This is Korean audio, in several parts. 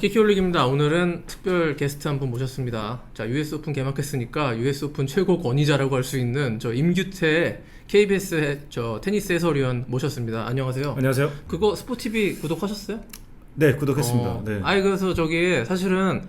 키키올릭입니다. 오늘은 특별 게스트 한 분 모셨습니다. 자, US 오픈 개막했으니까 US 오픈 최고 권위자라고 할 수 있는 저 임규태 KBS 해- 저 테니스 해설위원 모셨습니다. 안녕하세요. 안녕하세요. 그거 스포티비 구독하셨어요? 네, 구독했습니다. 어, 네. 아니 그래서 저기 사실은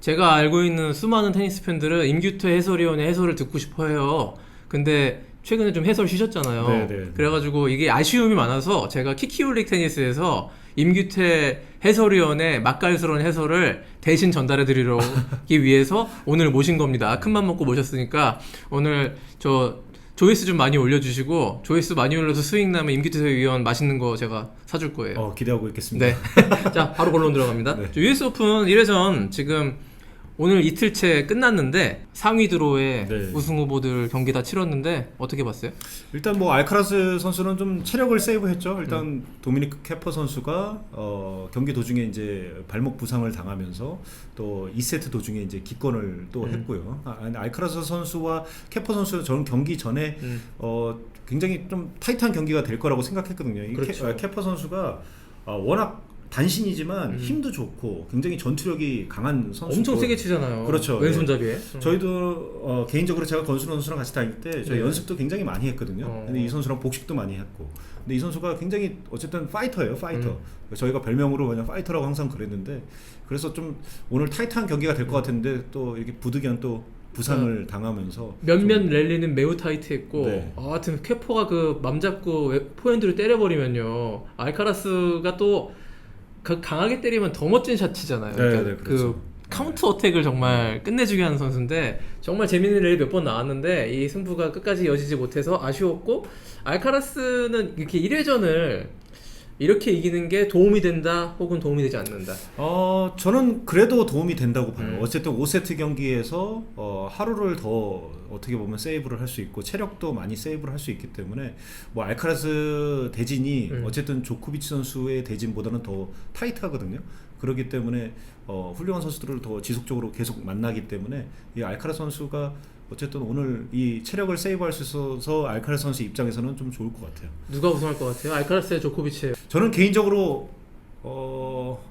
제가 알고 있는 수많은 테니스 팬들은 임규태 해설위원의 해설을 듣고 싶어해요. 근데 최근에 좀 해설 쉬셨잖아요. 네, 네. 그래가지고 이게 아쉬움이 많아서 제가 키키올릭 테니스에서 임규태 해설위원의 맛깔스러운 해설을 대신 전달해 드리기 위해서 오늘 모신 겁니다. 큰맘 먹고 모셨으니까 오늘 저 조회수 좀 많이 올려주시고 조회수 많이 올려서 수익 나면 임규태 위원 맛있는 거 제가 사줄 거예요. 어, 기대하고 있겠습니다. 네. 자, 바로 본론 들어갑니다. 네. 저 US 오픈 1회전 지금 오늘 이틀째 끝났는데 상위 드로에 네. 우승 후보들 경기 다 치렀는데 어떻게 봤어요? 일단 뭐 알카라스 선수는 좀 체력을 세이브했죠. 일단 음. 도미니크 캐퍼 선수가 어, 경기 도중에 이제 발목 부상을 당하면서 또 2세트 도중에 이제 기권을 또 음. 했고요. 아, 알카라스 선수와 캐퍼 선수 저는 경기 전에 음. 어, 굉장히 좀 타이트한 경기가 될 거라고 생각했거든요. 이 그렇죠. 캐, 어, 캐퍼 선수가 어, 워낙 단신이지만 음. 힘도 좋고 굉장히 전투력이 강한 선수. 엄청 세게 치잖아요. 그렇죠. 왼손잡이에. 저희도 어, 개인적으로 제가 건수 선수랑 같이 다닐 때 저희 네. 연습도 굉장히 많이 했거든요. 어. 근데 이 선수랑 복식도 많이 했고. 근데 이 선수가 굉장히 어쨌든 파이터예요, 파이터. 음. 저희가 별명으로 그냥 파이터라고 항상 그랬는데 그래서 좀 오늘 타이트한 경기가 될 것 같은데 또 이렇게 부득이한 또 부상을 당하면서 몇몇 좀- 랠리는 매우 타이트했고 네. 아, 하여튼 캐퍼가 그 맘 잡고 웨- 포핸드를 때려버리면요 알카라스가 또 그 강하게 때리면 더 멋진 샷치잖아요. 네, 그러니까 네, 그렇죠. 그 카운터 어택을 정말 끝내주게 하는 선수인데 정말 재밌는 랠리 몇번 나왔는데 이 승부가 끝까지 이어지지 못해서 아쉬웠고 알카라스는 이렇게 1회전을 이렇게 이기는 게 도움이 된다 혹은 도움이 되지 않는다. 어 저는 그래도 도움이 된다고 봐요. 음. 어쨌든 5세트 경기에서 어, 하루를 더 어떻게 보면 세이브를 할 수 있고 체력도 많이 세이브를 할 수 있기 때문에 뭐 알카라스 대진이 음. 어쨌든 조코비치 선수의 대진보다는 더 타이트하거든요. 그렇기 때문에 어, 훌륭한 선수들을 더 지속적으로 계속 만나기 때문에 이 알카라스 선수가 어쨌든 오늘 이 체력을 세이브할 수 있어서 알카라스 선수 입장에서는 좀 좋을 것 같아요. 누가 우승할 것 같아요? 알카라스의 조코비치예요. 저는 개인적으로 어,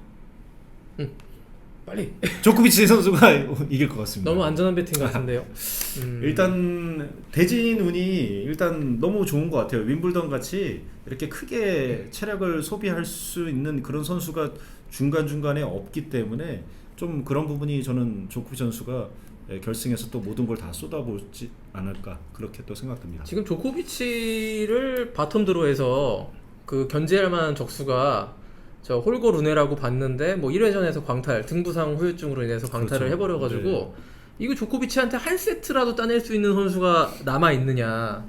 빨리. 조코비치 선수가 이길 것 같습니다. 너무 안전한 배팅 같은데요. 음. 일단 대진 운이 일단 너무 좋은 것 같아요. 윈블던 같이 이렇게 크게 체력을 소비할 수 있는 그런 선수가 중간 중간에 없기 때문에 좀 그런 부분이 저는 조코비 선수가 예, 결승에서 또 모든 걸 다 쏟아보지 않을까 그렇게 또 생각됩니다. 지금 조코비치를 바텀 드로에서 그 견제할 만한 적수가 저 홀고 루네라고 봤는데 뭐 1회전에서 광탈 등부상 후유증으로 인해서 광탈을 그렇죠. 해버려가지고 네. 이거 조코비치한테 한 세트라도 따낼 수 있는 선수가 남아 있느냐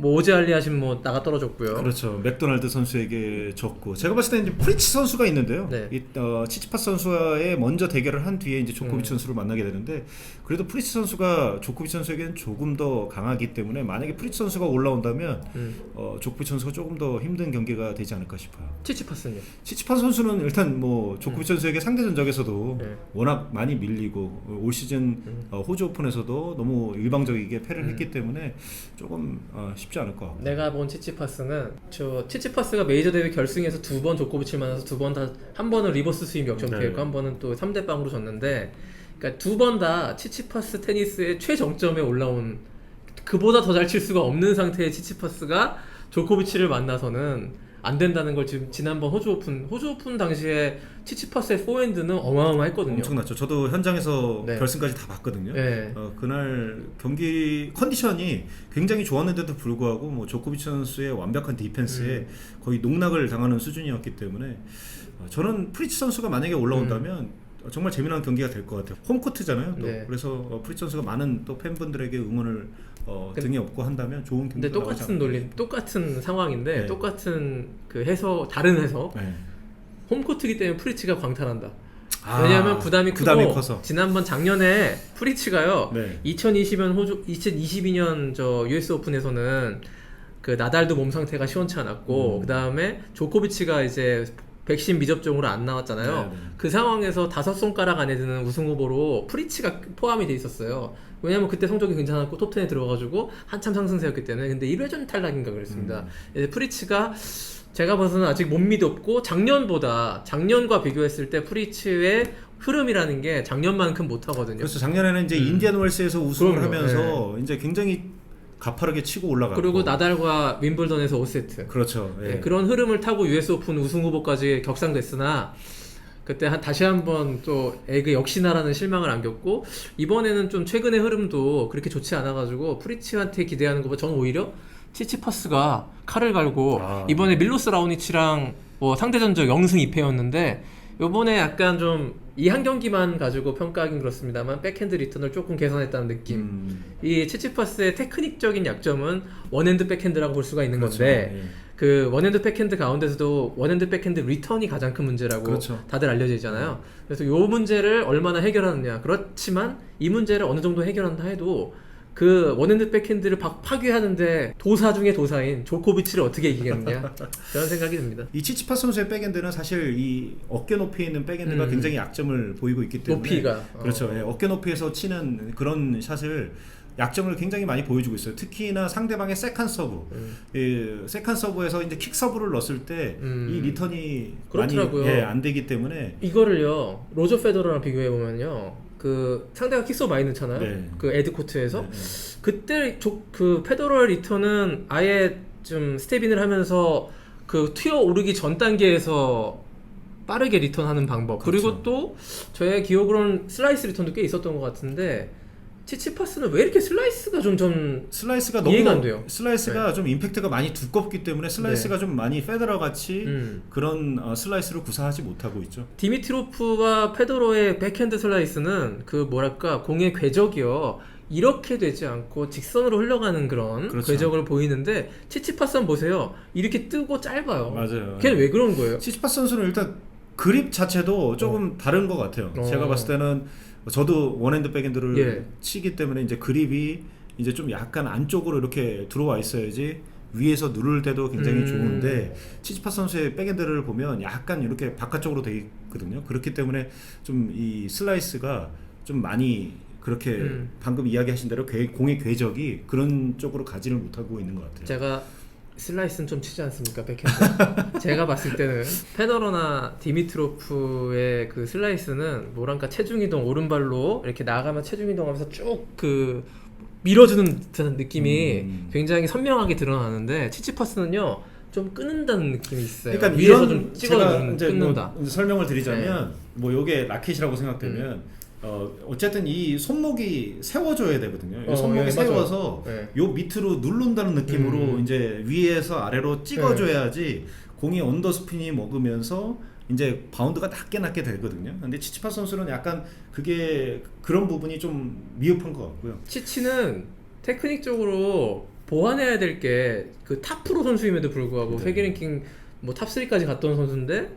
뭐 오제 알리아신 뭐 나가 떨어졌고요. 그렇죠. 맥도날드 선수에게 졌고 제가 봤을 때 이제 프리치 선수가 있는데요. 네. 이 어, 치치파스 선수와의 먼저 대결을 한 뒤에 이제 조코비치 음. 선수를 만나게 되는데 그래도 프리치 선수가 조코비치 선수에게는 조금 더 강하기 때문에 만약에 프리치 선수가 올라온다면 음. 어, 조코비치 선수가 조금 더 힘든 경기가 되지 않을까 싶어요. 치치파스는요. 치치파스 선수는 일단 뭐 조코비치 선수에게 상대 전적에서도 음. 네. 워낙 많이 밀리고 어, 올 시즌 음. 어, 호주 오픈에서도 너무 일방적이게 패를 음. 했기 때문에 조금 어, 쉽지 않을 것 같고. 내가 본 치치파스는 저 치치파스가 메이저 대회 결승에서 두 번 조코비치를 만나서 두 번 다 한 번은 리버스 스윙 역전패했고 네. 한 번은 또 3대 빵으로 졌는데 그러니까 두 번 다 치치파스 테니스의 최정점에 올라온 그보다 더 잘 칠 수가 없는 상태의 치치파스가 조코비치를 만나서는 안 된다는 걸 지금 지난번 호주 오픈 호주 오픈 당시에 치치파스의 포핸드는 어마어마했거든요. 엄청났죠. 저도 현장에서 네. 결승까지 다 봤거든요. 네. 어, 그날 경기 컨디션이 굉장히 좋았는데도 불구하고 뭐 조코비치 선수의 완벽한 디펜스에 음. 거의 농락을 당하는 수준이었기 때문에 어, 저는 프리치 선수가 만약에 올라온다면 어, 정말 재미난 경기가 될 것 같아요. 홈코트잖아요. 또. 음. 네. 그래서 어, 프리치 선수가 많은 또 팬분들에게 응원을 어, 근데- 등에 업고 한다면 좋은 경기가 근데 똑같은 논리, 똑같은 상황인데 네. 똑같은 그 해석, 다른. 않을까. 네. 홈코트기 때문에 프리치가 광탈한다. 아, 왜냐하면 부담이 크고 부담이 커서. 지난번 작년에 프리치가요. 네. 2020년 호주 2022년 저 US 오픈에서는 그 나달도 몸 상태가 시원치 않았고 음. 그다음에 조코비치가 이제 백신 미접종으로 안 나왔잖아요. 네, 네. 그 상황에서 다섯 손가락 안에 드는 우승 후보로 프리치가 포함이 돼 있었어요. 왜냐면 그때 성적이 괜찮았고 톱10에 들어가지고 한참 상승세였기 때문에 근데 1회전 탈락인가 그랬습니다. 음. 프리치가 제가 봐서는 아직 못 믿었고 작년보다 작년과 비교했을 때 프리츠의 흐름이라는 게 작년만큼 못 하거든요. 그래서 작년에는 이제 음. 인디안 웰스에서 우승을 그럼요. 하면서 이제 굉장히 가파르게 치고 올라가고 그리고 나달과 윈블던에서 5세트. 그렇죠. 예. 네, 그런 흐름을 타고 US 오픈 우승 후보까지 격상됐으나 그때 한, 다시 한번 또 에그 역시나라는 실망을 안겼고 이번에는 좀 최근의 흐름도 그렇게 좋지 않아가지고 프리치한테 기대하는 것보다 저는 오히려 치치파스가 칼을 갈고 아. 이번에 밀로스 라오니치랑 뭐 상대 전적 0승 2패였는데 요번에 약간 좀 이 한 경기만 가지고 평가하긴 그렇습니다만 백핸드 리턴을 조금 개선했다는 느낌 음, 이 치치파스의 테크닉적인 약점은 원핸드 백핸드라고 볼 수가 있는 그렇죠. 건데 예. 그 원핸드 백핸드 가운데서도 원핸드 백핸드 리턴이 가장 큰 문제라고 그렇죠. 다들 알려져 있잖아요. 그래서 요 문제를 얼마나 해결하느냐. 그렇지만 이 문제를 어느 정도 해결한다 해도 그 원핸드 백핸드를 파- 파괴하는데 도사 중에 도사인 조코비치를 어떻게 이기겠느냐. 그런 생각이 듭니다. 이 치치파 선수의 백엔드는 사실 이 어깨 높이에 있는 백엔드가 음. 굉장히 약점을 보이고 있기 때문에 높이가. 그렇죠. 어. 예, 어깨 높이에서 치는 그런 샷을 약점을 굉장히 많이 보여주고 있어요. 특히나 상대방의 세컨 서브, 음. 예, 세컨 서브에서 이제 킥 서브를 넣었을 때이 음. 리턴이 그렇더라고요. 많이 예, 안 되기 때문에 이거를요 로저 페더러랑 비교해 보면요 그 상대가 킥소 많이 넣잖아요. 네. 그 에드 코트에서 네, 네. 그때 조, 그 페더럴 리턴은 아예 좀 스텝인을 하면서 그 튀어 오르기 전 단계에서 빠르게 리턴하는 방법 그리고 그렇죠. 또 저의 기억으로는 슬라이스 리턴도 꽤 있었던 것 같은데 치치파스는 왜 이렇게 슬라이스 가 좀 좀 슬라이스가 너무 이해가 안 돼요. 슬라이스가 좀 임팩트가 많이 두껍기 때문에 슬라이스가 좀 많이 페더러 같이 음. 그런 어, 슬라이스를 구사하지 못하고 있죠. 디미트로프와 페도로의 백핸드 슬라이스는 그 뭐랄까 공의 궤적이요 이렇게 되지 않고 직선으로 흘러가는 그런 그렇죠. 궤적을 보이는데 치치파스는 보세요 이렇게 뜨고 짧아요 맞아요. 걔는 왜 그런 거예요? 치치파스 선수는 일단 그립 자체도 조금 다른 것 같아요. 어. 제가 봤을 때는 저도 원핸드 백핸드를 예. 치기 때문에 이제 그립이 이제 좀 약간 안쪽으로 이렇게 들어와 있어야지 위에서 누를 때도 굉장히 음. 좋은데 치치파스 선수의 백핸드를 보면 약간 이렇게 바깥쪽으로 돼 있거든요. 그렇기 때문에 좀 이 슬라이스가 좀 많이 그렇게 음. 방금 이야기하신 대로 궤- 공의 궤적이 그런 쪽으로 가지를 못하고 있는 것 같아요. 제가 슬라이스는 좀 치지 않습니까 백핸드 제가 봤을 때는 페더러나 디미트로프의 그 슬라이스는 뭐랄까 체중 이동 오른발로 이렇게 나가면 체중 이동하면서 쭉 그 밀어주는 듯한 느낌이 음. 굉장히 선명하게 드러나는데 치치파스는요 좀 끊는다는 느낌이 있어요 그러니까 위에서 좀 찍어 제가 누르는 이제 끊는다 네. 뭐 설명을 드리자면 뭐 요게 라켓이라고 생각되면 어 어쨌든 이 손목이 세워져야 되거든요. 이 어, 손목이 예. 세워서 네. 요 밑으로 누른다는 느낌으로 음. 이제 위에서 아래로 찍어줘야지 공이 언더스핀이 먹으면서 이제 바운드가 낮게 낮게 되거든요. 근데 치치파 선수는 약간 그게 그런 부분이 좀 미흡한 것 같고요. 치치는 테크닉적으로 보완해야 될 게 그 탑 프로 선수임에도 불구하고 네. 세계 랭킹 뭐 탑 3까지 갔던 선수인데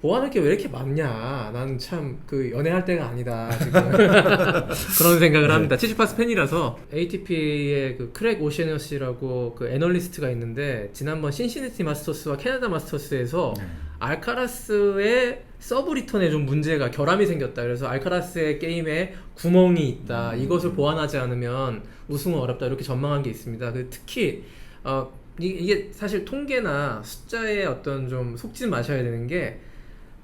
보완할 게 왜 이렇게 많냐 나는 참그 연애할 때가 아니다 지금 그런 생각을 네. 합니다 치치파스 팬이라서 ATP의 그 크랙 오셰너시라고 그 애널리스트가 있는데 지난번 신시내티 마스터스와 캐나다 마스터스에서 네. 알카라스의 서브 리턴에 좀 문제가 결함이 생겼다. 그래서 알카라스의 게임에 구멍이 있다. 음. 이것을 보완하지 않으면 우승은 어렵다. 이렇게 전망한 게 있습니다. 그 특히 어, 이- 이게 사실 통계나 숫자에 어떤 좀 속지 마셔야 되는 게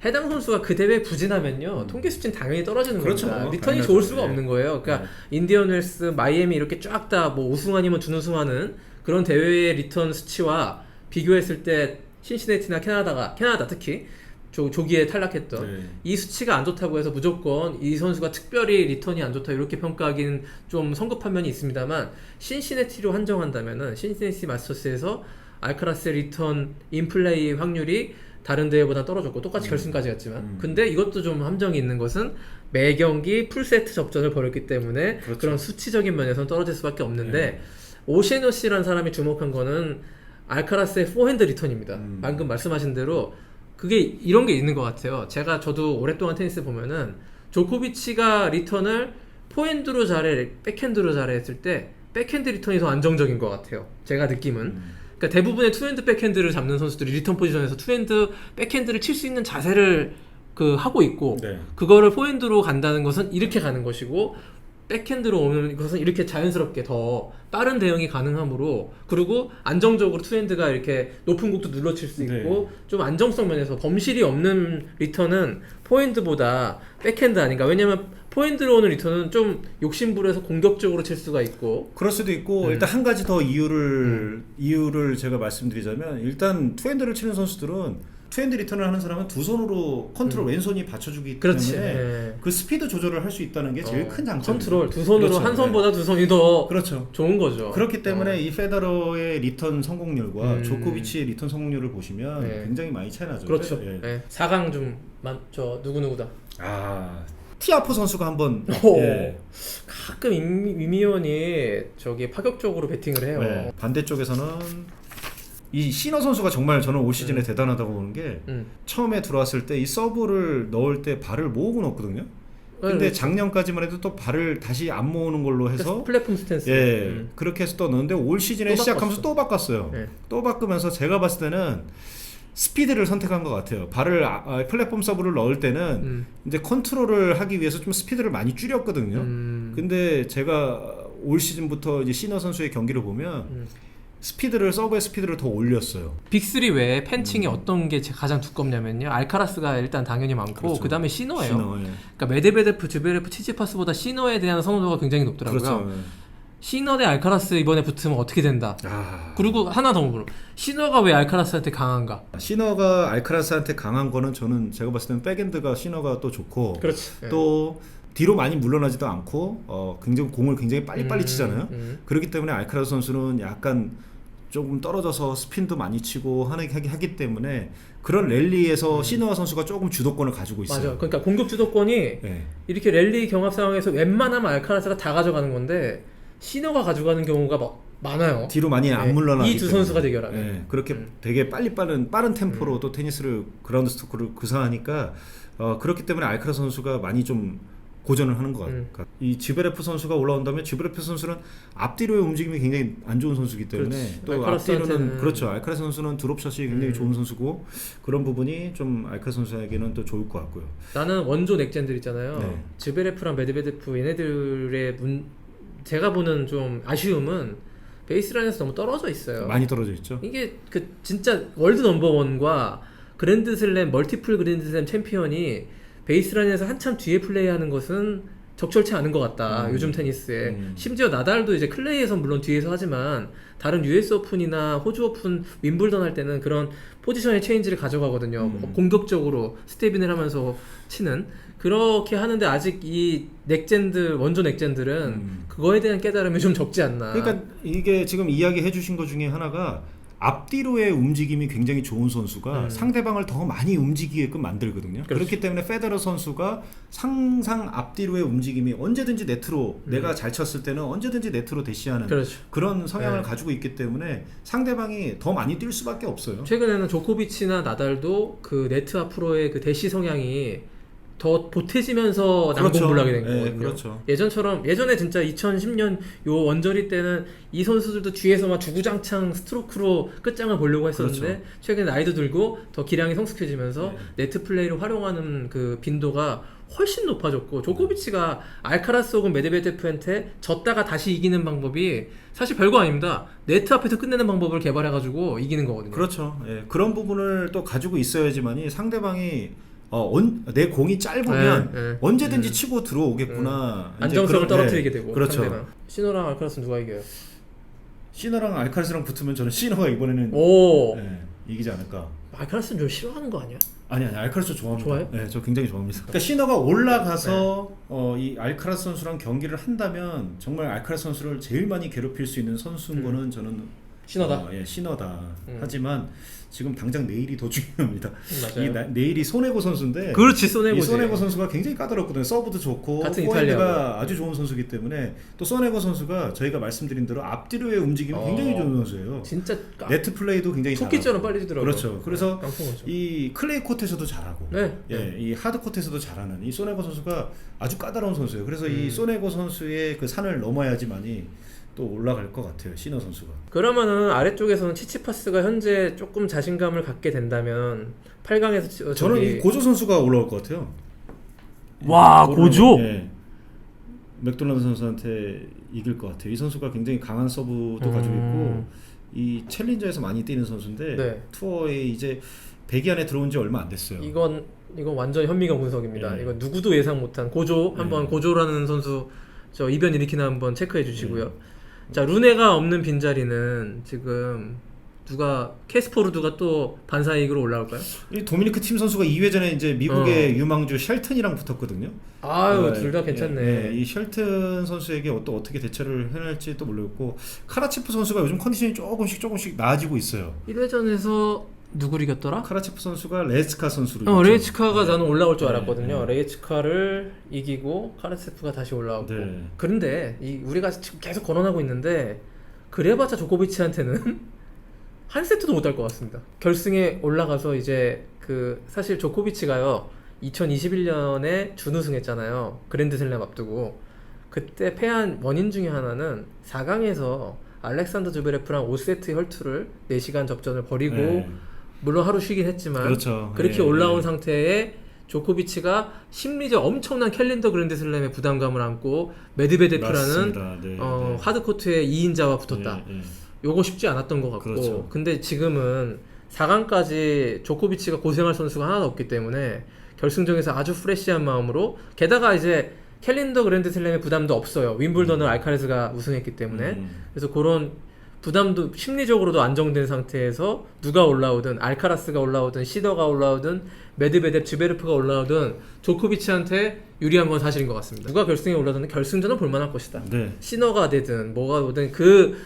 해당 선수가 그 대회에 부진하면요 음. 통계 수치는 당연히 떨어지는 그렇죠. 겁니다. 리턴이. 좋을 수가 네. 없는 거예요. 그러니까 네. 인디언 웰스, 마이애미 이렇게 쫙 다 뭐 우승 아니면 준우승하는 그런 대회의 리턴 수치와 비교했을 때 신시내티나 캐나다가 캐나다 특히 조, 조기에 탈락했던 네. 이 수치가 안 좋다고 해서 무조건 이 선수가 특별히 리턴이 안 좋다 이렇게 평가하기는 좀 성급한 면이 있습니다만 신시내티로 한정한다면은 신시내티 마스터스에서 알카라스의 리턴 인플레이 확률이 다른 대회보다 떨어졌고 똑같이 음. 결승까지 갔지만 음. 근데 이것도 좀 함정이 있는 것은 매 경기 풀세트 접전을 벌였기 때문에 그렇죠. 그런 수치적인 면에서는 떨어질 수밖에 없는데 네. 오셰노 씨라는 사람이 주목한 거는 알카라스의 포핸드 리턴입니다. 음. 방금 말씀하신 대로 그게 이런 게 있는 것 같아요. 제가 저도 오랫동안 테니스 보면은 조코비치가 리턴을 포핸드로 잘해, 백핸드로 잘해 했을 때 백핸드 리턴이 더 안정적인 것 같아요. 제가 느낌은. 음. 그러니까 대부분의 투핸드 백핸드를 잡는 선수들이 리턴 포지션에서 투핸드 백핸드를 칠 수 있는 자세를 그 하고 있고 네. 그거를 포핸드로 간다는 것은 이렇게 가는 것이고 백핸드로 오는 것은 이렇게 자연스럽게 더 빠른 대응이 가능하므로 그리고 안정적으로 투핸드가 이렇게 높은 곡도 눌러칠 수 있고 좀 안정성 면에서 범실이 없는 리턴은 포핸드보다 백핸드 아닌가? 왜냐면 포핸드로 오는 리턴은 좀 욕심부려서 공격적으로 칠 수가 있고. 그럴 수도 있고 음. 일단 한 가지 더 이유를 이유를 제가 말씀드리자면 일단 투핸드를 치는 선수들은 투핸드 리턴을 하는 사람은 두 손으로 컨트롤 왼손이 받쳐주기 음. 그렇지 때문에 예. 그 스피드 조절을 할 수 있다는 게 제일 어, 큰 장점. 컨트롤 두 손으로 그렇죠. 한 손보다 두 손이 더 그렇죠. 좋은 거죠 그렇기 때문에 어. 이 페더러의 리턴 성공률과 음. 조코비치의 리턴 성공률을 보시면 네. 굉장히 많이 차이 나죠. 그렇죠 예. 예. 4강 좀저 누구 누구다 아 티아포 선수가 한번 오. 예. 가끔 임- 이미원이 저기 파격적으로 배팅을 해요. 네. 반대쪽에서는 이 시너 선수가 정말 저는 올 시즌에 대단하다고 보는 게 음. 처음에 들어왔을 때 이 서브를 넣을 때 발을 모으고 넣었거든요. 근데 네, 작년까지만 해도 또 발을 다시 안 모으는 걸로 해서 플랫폼 스탠스. 예 음. 그렇게 해서 또 넣었는데 올 시즌에 또 시작하면서 또 바꿨어요. 네. 또 바꾸면서 제가 봤을 때는 스피드를 선택한 것 같아요. 발을 아- 아, 플랫폼 서브를 넣을 때는 음. 이제 컨트롤을 하기 위해서 좀 스피드를 많이 줄였거든요. 음. 근데 제가 올 시즌부터 이제 시너 선수의 경기를 보면 음. 스피드를 서브의 스피드를 더 올렸어요. 빅3 외에 팬층이 음. 어떤 게 제- 가장 두껍냐면요. 알카라스가 일단 당연히 많고 그렇죠. 그 다음에 시너예요. 시너, 예. 그러니까 메데베데프, 주베레프, 치치파스보다 시너에 대한 선호도가 굉장히 높더라고요. 그렇죠. 시너 대 알카라스 이번에 붙으면 어떻게 된다. 아, 그리고 하나 더 물어. 시너가 왜 알카라스한테 강한가? 시너가 알카라스한테 강한 거는 저는 제가 봤을 때는 백엔드가 시너가 또 좋고 그렇지. 예. 또 뒤로 많이 물러나지도 않고 어, 굉장히 공을 굉장히 빨리빨리 음, 치잖아요. 음. 그렇기 때문에 알카라스 선수는 약간 조금 떨어져서 스핀도 많이 치고 하기, 하기, 하기 때문에 그런 랠리에서 시너와 선수가 조금 주도권을 가지고 있어요. 음. 맞아. 그러니까 공격 주도권이 예. 이렇게 랠리 경합 상황에서 웬만하면 알카라스가 다 가져가는 건데 시너가 가져가는 경우가 막 많아요. 뒤로 많이 안 네. 물러나기 이두 때문에. 선수가 대결하는. 예, 그렇게 음. 되게 빨리 빠른 빠른 템포로 또 테니스를 그라운드 스토크를 구사하니까 어, 그렇기 때문에 알카라 선수가 많이 좀 고전을 하는 것 같아요. 음. 이 지베레프 선수가 올라온다면 지베레프 선수는 앞뒤로의 움직임이 굉장히 안 좋은 선수이기 때문에 그렇지. 또 알카라스한테는- 앞뒤로는 그렇죠. 알카라 선수는 드롭샷이 굉장히 음. 좋은 선수고 그런 부분이 좀 알카라 선수에게는 또 좋을 것 같고요. 나는 원조 넥젠들 있잖아요. 네. 즈베레프랑 메드베데프 얘네들의 문 제가 보는 좀 아쉬움은 베이스라인에서 너무 떨어져 있어요. 많이 떨어져 있죠. 이게 그 진짜 월드 넘버원과 그랜드슬램 멀티플 그랜드슬램 챔피언이 베이스라인에서 한참 뒤에 플레이하는 것은 적절치 않은 것 같다. 음. 요즘 테니스에 음. 심지어 나달도 이제 클레이에서 물론 뒤에서 하지만 다른 US 오픈이나 호주 오픈, 윈블던 할 때는 그런 포지션의 체인지를 가져가거든요. 음. 공격적으로 스테빈을 하면서 치는 그렇게 하는데 아직 이 넥젠들 원조 넥젠들은 음. 그거에 대한 깨달음이 좀 적지 않나. 그러니까 이게 지금 이야기해 주신 것 중에 하나가 앞뒤로의 움직임이 굉장히 좋은 선수가 음. 상대방을 더 많이 움직이게끔 만들거든요. 그렇죠. 그렇기 때문에 페데러 선수가 상상 앞뒤로의 움직임이 언제든지 네트로 음. 내가 잘 쳤을 때는 언제든지 네트로 대시하는 그렇죠. 그런 성향을 네. 가지고 있기 때문에 상대방이 더 많이 뛸 수밖에 없어요. 최근에는 조코비치나 나달도 그 네트 앞으로의 그 대시 성향이 더 보태지면서 그렇죠. 난공불락이 된 네, 거거든요. 그렇죠. 예전처럼 예전에 진짜 2010년 요 원저리 때는 이 선수들도 뒤에서 막 주구장창 스트로크로 끝장을 보려고 했었는데 그렇죠. 최근에 나이도 들고 더 기량이 성숙해지면서 네. 네트 플레이를 활용하는 그 빈도가 훨씬 높아졌고 조코비치가 알카라스 혹은 메드베데프한테 졌다가 다시 이기는 방법이 사실 별거 아닙니다. 네트 앞에서 끝내는 방법을 개발해가지고 이기는 거거든요. 그렇죠. 예, 그런 부분을 또 가지고 있어야지만이 상대방이 어, 언, 내 공이 짧으면 네, 네. 언제든지 음. 치고 들어오겠구나. 이제 안정성을 그런- 떨어뜨리게 예, 되고 그렇죠. 상대방. 시노랑 알카라스 누가 이겨요? 시너랑 알카라스랑 붙으면 저는 시너가 이번에는 오 예, 이기지 않을까. 알카라스는 좀 싫어하는 거 아니야? 아니 아니 알카라스 좋아합니다. 좋아해요? 네, 저 굉장히 좋아합니다. 그러니까 시너가 올라가서 네. 어, 이 알카라스 선수랑 경기를 한다면 정말 알카라스 선수를 제일 많이 괴롭힐 수 있는 선수인 음. 거는 저는 신어다. 어, 예, 시너다. 음. 하지만 지금 당장 내일이 더 중요합니다. 음, 이 맞아요. 나- 내일이 소네고 선수인데 그렇지 소네고지. 이 소네고 선수가 굉장히 까다롭거든요. 서브도 좋고 포핸드가. 아주 좋은 선수기 때문에 또 소네고 선수가 저희가 말씀드린 대로 앞뒤로의 움직임이 어. 굉장히 좋은 선수예요. 진짜 까- 네트 플레이도 굉장히 토끼처럼. 빨리 주더라고요. 그렇죠. 그래서 깡통거죠. 이 클레이 코트에서도 잘하고 네. 예, 이 하드 코트에서도 잘하는 이 소네고 선수가 아주 까다로운 선수예요. 그래서 이 음. 소네고 선수의 그 산을 넘어야지만이 또 올라갈 것 같아요. 시너 선수가. 그러면은 아래쪽에서는 치치파스가 현재 조금 자신감을 갖게 된다면 8강에서 어, 저는 이 고조 선수가 올라올 것 같아요. 와, 고조? 고조? 예. 맥도날드 선수한테 이길 것 같아요. 이 선수가 굉장히 강한 서브도 음. 가지고 있고 이 챌린저에서 많이 뛰는 선수인데 네. 투어에 이제 100위 안에 들어온 지 얼마 안 됐어요. 이건 이건 완전 현미경 분석입니다. 네. 이건 누구도 예상 못한 고조 한번 네. 고조라는 선수 저 이변 일으키나 한번 체크해 주시고요. 네. 자 루네가 없는 빈자리는 지금 누가 캐스퍼루드가 또 반사 이익으로 올라올까요? 이 도미니크 팀 선수가 2회 전에 이제 미국의 유망주 쉘튼이랑 붙었거든요. 어. 아유 네, 둘다 괜찮네. 예, 예, 이 쉘튼 선수에게 또 어떻게 대처를 해낼지 또 모르겠고 카라치프 선수가 요즘 컨디션이 조금씩 조금씩 나아지고 있어요. 1회전에서 누구를 이겼더라? 카라치프 선수가 레츠카 선수를 어, 이겼죠. 레이츠카가 네. 나는 올라올 줄 네, 알았거든요. 네. 레이츠카를 이기고 카르세프가 다시 올라왔고. 네. 그런데 이 우리가 지금 계속 거론하고 있는데 그래봤자 조코비치한테는 한 세트도 못 할 것 같습니다. 결승에 올라가서 이제 그 사실 조코비치가요 2021년에 준우승했잖아요. 그랜드슬램 앞두고 그때 패한 원인 중에 하나는 4강에서 알렉산더 주베레프랑 5세트 혈투를 4시간 접전을 벌이고 네. 물론 하루 쉬긴 했지만 그렇죠. 그렇게 예, 올라온 예. 상태에 조코비치가 심리적 엄청난 캘린더 그랜드 슬램의 부담감을 안고 메드베데프라는. 네, 어, 네. 하드코트의 2인자와 붙었다. 예, 예. 요거 쉽지 않았던 것 같고 그렇죠. 근데 지금은 4강까지 조코비치가 고생할 선수가 하나도 없기 때문에 결승전에서 아주 프레시한 마음으로 게다가 이제 캘린더 그랜드 슬램의 부담도 없어요. 윈블던을 알카레스가 우승했기 때문에 음. 그래서 그런 부담도 심리적으로도 안정된 상태에서 누가 올라오든 알카라스가 올라오든 시더가 올라오든 메드베뎁 주베르프가 올라오든 조코비치한테 유리한 건 사실인 것 같습니다. 누가 결승에 올라오든 결승전은 볼만할 것이다. 네. 시너가 되든 뭐가 오든 그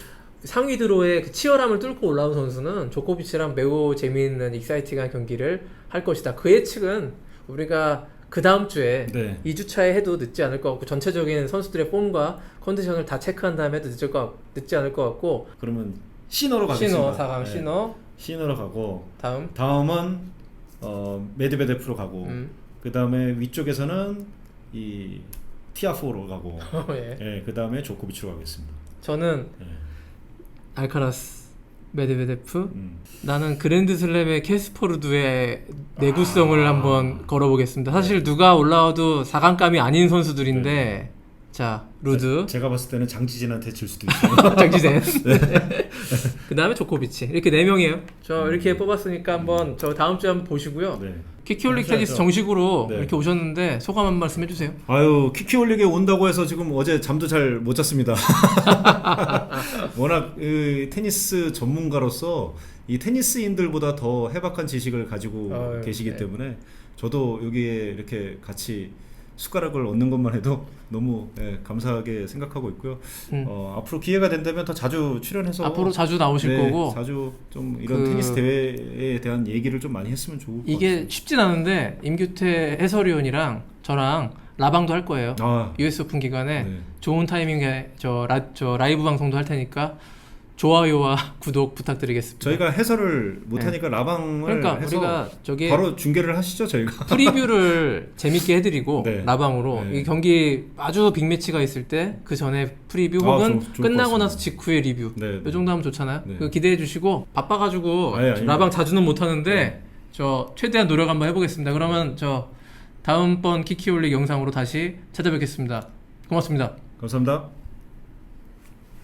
상위 드로의 그 치열함을 뚫고 올라온 선수는 조코비치랑 매우 재미있는 익사이팅한 경기를 할 것이다. 그 예측은 우리가 그 다음 주에 네. 2주차에 해도 늦지 않을 것 같고 전체적인 선수들의 폼과 컨디션을 다 체크한 다음에 해도 늦을 것, 같- 늦지 않을 것 같고 그러면 시너로 가겠습니다. 신어 4강 네. 신어 시너로 가고 다음 다음은 어, 메드베데프로 가고 음. 그 다음에 위쪽에서는 이 티아포로 가고 예. 예, 그 다음에 조코비치로 가겠습니다. 저는 예. 알카라스 메드베데프 음. 나는 그랜드슬램의 캐스퍼루드의 내구성을 한번 걸어보겠습니다. 사실 누가 올라와도 4강감이 아닌 선수들인데 자 루드 제가 봤을 때는 장지진한테 질 수도 있어요. 장지센 그 다음에 조코비치 이렇게 네 명이에요. 저 이렇게 뽑았으니까 한번 저 다음 주에 한번 보시고요. 네. 키키올릭. 테니스 정식으로 네. 이렇게 오셨는데 소감 한 말씀 해주세요. 아유 키키올릭에 온다고 해서 지금 어제 잠도 잘 못 잤습니다. 워낙 그 테니스 전문가로서 이 테니스인들보다 더 해박한 지식을 가지고 아유, 계시기 네. 때문에 저도 여기에 이렇게 같이 숟가락을 얻는 것만 해도 너무 예, 감사하게 생각하고 있고요. 음. 어, 앞으로 기회가 된다면 더 자주 출연해서 앞으로 자주 나오실 네, 거고 자주 좀 이런 그- 테니스 대회에 대한 얘기를 좀 많이 했으면 좋을 것 이게 쉽진 않은데 임규태 해설위원이랑 저랑 라방도 할 거예요. 같아요. 아, US 오픈 기간에 네. 좋은 타이밍에 저, 라, 저 라이브 방송도 할 테니까 좋아요와 구독 부탁드리겠습니다. 저희가 해설을 못하니까 라방을 그러니까 해서 우리가 저기 바로 중계를 하시죠 저희가. 프리뷰를 재밌게 해드리고 네. 라방으로 네. 이 경기 아주 빅매치가 있을 때 그 전에 프리뷰 아, 혹은 좋- 좋을 것 끝나고 같습니다. 나서 직후에 리뷰 네, 네. 이 정도 하면 좋잖아요. 네. 그 기대해 주시고 바빠가지고 아니, 아닙니다. 라방 자주는 못하는데 네. 저 최대한 노력 한번 해보겠습니다. 그러면 저 다음번 키키올릭 영상으로 다시 찾아뵙겠습니다. 고맙습니다. 감사합니다.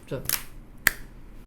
자.